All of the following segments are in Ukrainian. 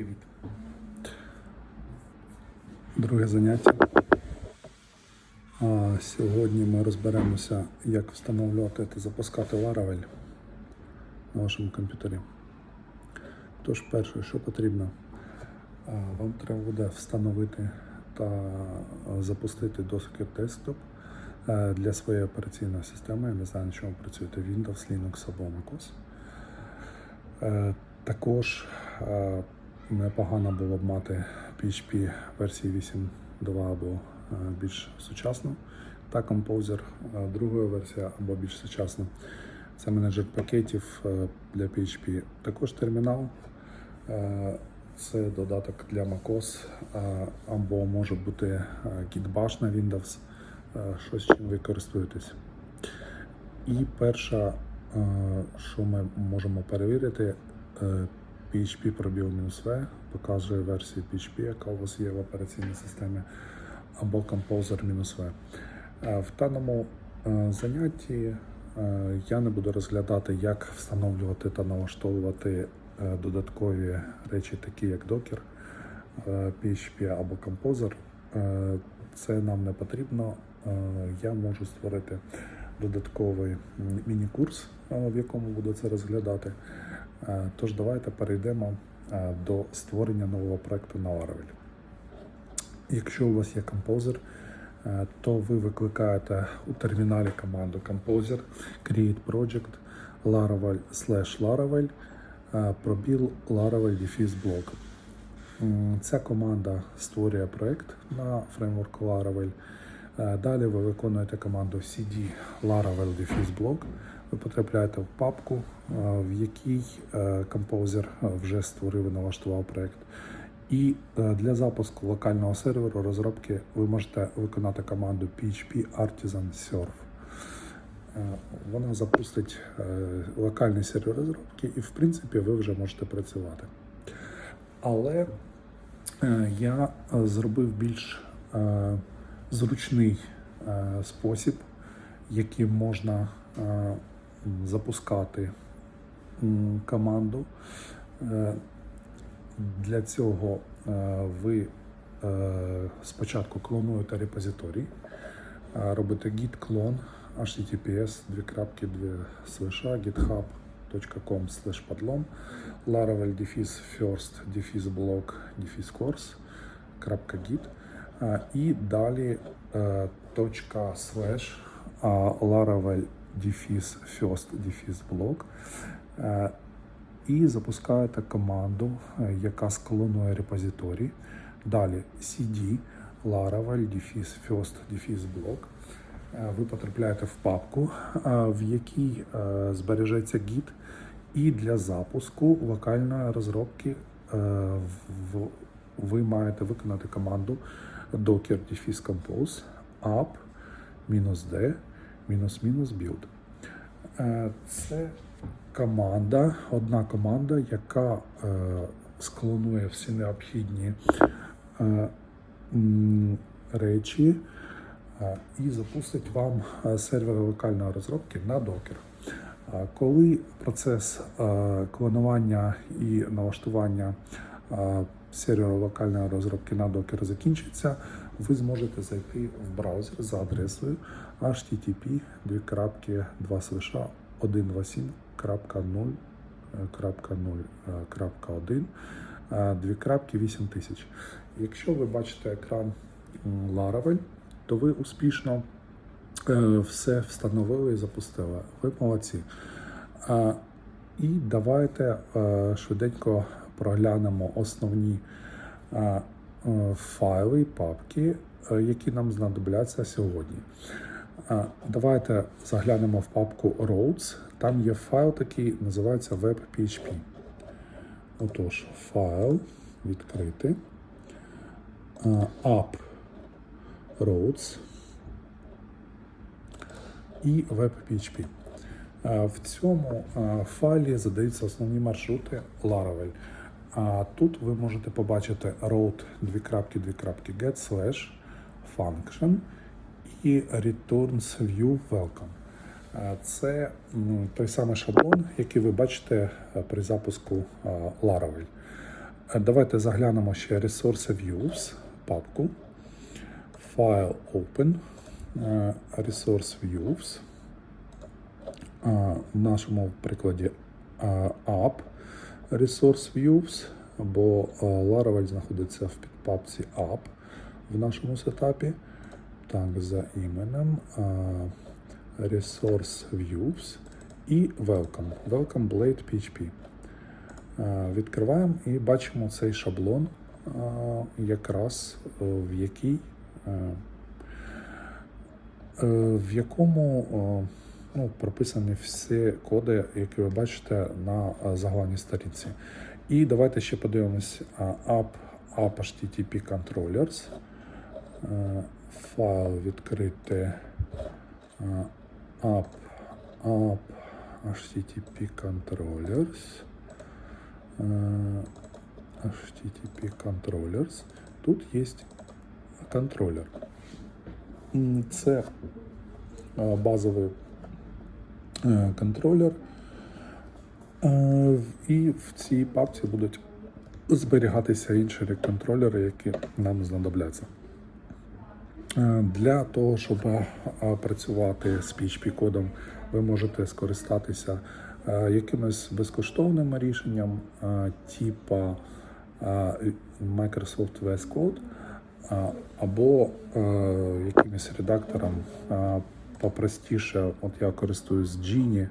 Привіт. Друге заняття. А, Сьогодні ми розберемося, як встановлювати та запускати Laravel на вашому комп'ютері. Тож, перше, що потрібно, вам треба буде встановити та запустити Docker Desktop е, для своєї операційної системи. Я не знаю, на чому працюєте Windows, Linux або MacOS. Е, Також е, непогано було б мати PHP версії 8.2 або е, більш сучасну, та Composer е, друга версія або більш сучасна. Це менеджер пакетів е, для PHP. Також термінал. Це додаток для macOS або може бути е, Git на Windows, щось чим ви користуєтесь. І перша, е, що ми можемо перевірити, PHP пробіл мінус V показує версію PHP, яка у вас є в операційній системі, або Composer мінус V. Е, В даному е, занятті е, я не буду розглядати, як встановлювати та налаштовувати додаткові речі, такі як Docker, PHP або Composer. Це нам не потрібно. Я можу створити додатковий міні-курс, в якому буду це розглядати. Е, Тож давайте перейдемо е, до створення нового проекту на Laravel. Якщо у вас є Composer, е, то ви викликаєте у терміналі команду Composer Create Project Laravel slash Laravel пробіл Laravel Diffuse Block. Ця команда створює проект на фреймворку Laravel. Далі ви виконуєте команду cd Laravel Diffuse Block. Ви потрапляєте в папку, е, в якій е, композер е, вже створив і налаштував проект. І для запуску локального серверу розробки ви можете виконати команду PHP Artisan. Е, Вона запустить локальний сервер розробки, і в принципі ви вже можете працювати. Але я зробив більш зручний спосіб, яким можна запускати команду. Е, Для цього е, ви е, спочатку клонуєте репозиторій, робите git clone https дві крапки дві слеша github.com slash podlom laravel defis first defis block defis course git і далі точка а, laravel defis first defis block Е, і запускаєте команду, е, яка склонує репозиторій. Далі cd laravel defis first defis block. Е, Ви потрапляєте в папку, в якій збережеться git, і для запуску локальної розробки ви маєте виконати команду docker defis compose up мінус d мінус мінус build. Е, Це команда, одна команда, яка е, склонує всі необхідні е, речі і запустить вам е, сервер локальної розробки на. Е, Коли процес клонування і налаштування е, сервера локальної розробки на Docker закінчиться, ви зможете зайти в браузер за адресою http 127.0.0.1 дві крапки 8000. Якщо ви бачите екран Laravel, то ви успішно е, все встановили і запустили. Ви молодці. І давайте е, швиденько проглянемо основні е, е, файли, папки, е, які нам знадобляться сьогодні. Давайте заглянемо в папку Roads. Там є файл такий, називається WebPHP. Отож, файл відкрити. App Roads і WebPHP. В цьому файлі задаються основні маршрути Laravel. А тут ви можете побачити road 2.2.get slash function і returns view welcome. Е, Це той самий шаблон, який ви бачите е, при запуску е, Laravel. Давайте заглянемо ще Resource Views, папку. File Open, Resource Views. В нашому прикладі App Resource Views, бо е, Laravel знаходиться в підпапці App в нашому сетапі. Так, за іменем е, Resource Views і Welcome. Welcome Blade PHP. Е, Відкриваємо і бачимо цей шаблон, е, якраз е, в який е, е, в якому е, ну, прописані всі коди, які ви бачите на загальній сторінці. І давайте ще подивимось app, app HTTP controllers. Е, Файл відкрити е, app, app HTTP controllers. Е, HTTP controllers. Тут є контролер. Це базовий контролер. Е, І в цій папці будуть зберігатися інші контролери, які нам знадобляться. Е, Для того, щоб е, працювати з PHP-кодом, ви можете скористатися е, якимось безкоштовним рішенням, е, типа е, Microsoft VS Code, е, або е, якимось редактором е, попростіше. От я користуюсь Genie,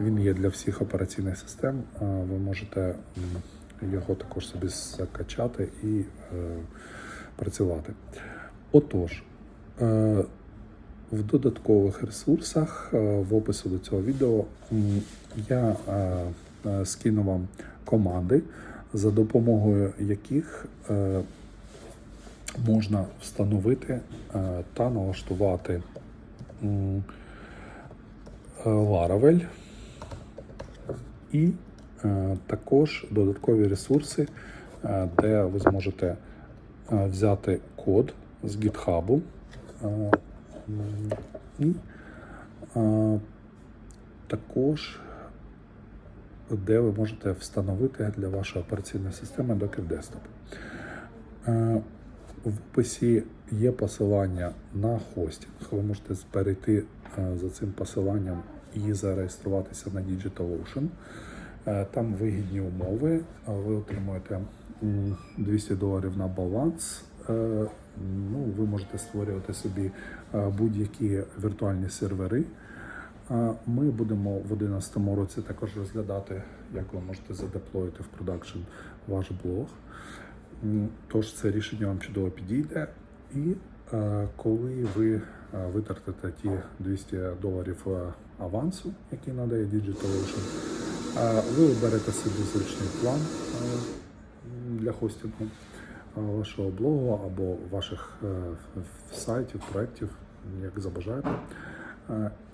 він є для всіх операційних систем. Ви можете його також собі закачати і е, працювати. Отож, е, в додаткових ресурсах е, в опису до цього відео я е, е, скину вам команди, за допомогою яких е, можна встановити е, та налаштувати Laravel і е, також додаткові ресурси, е, де ви зможете е, взяти код з GitHub е, і е, також де ви можете встановити для вашої операційної системи Docker Desktop. В описі є посилання на хостинг. Ви можете перейти е, за цим посиланням і зареєструватися на DigitalOcean. Е, Там вигідні умови. Ви отримуєте 200 доларів на баланс. Е, Ну, ви можете створювати собі будь-які віртуальні сервери. Ми будемо в 2011 році також розглядати, як ви можете задеплоїти в продакшн ваш блог. М, Тож це рішення вам чудово підійде. І е, коли ви е, витратите ті 200 доларів е, авансу, який надає DigitalOcean, е, ви оберете собі зручний план для хостингу вашого блогу або ваших сайтів, проєктів, як забажаєте.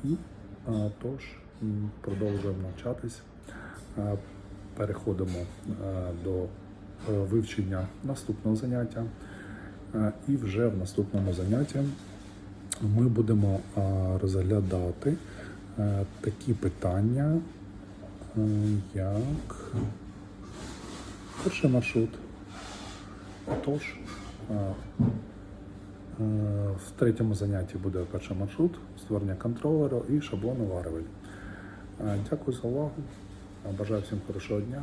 І тож продовжуємо навчатись, переходимо до вивчення наступного заняття. Е, І вже в наступному занятті ми будемо е, розглядати е, такі питання, е, як перший маршрут. Отож, е, Е, В третьому занятті буде перший маршрут, створення контролеру і шаблону Laravel. Е, Дякую за увагу. Е, Бажаю всім хорошого дня.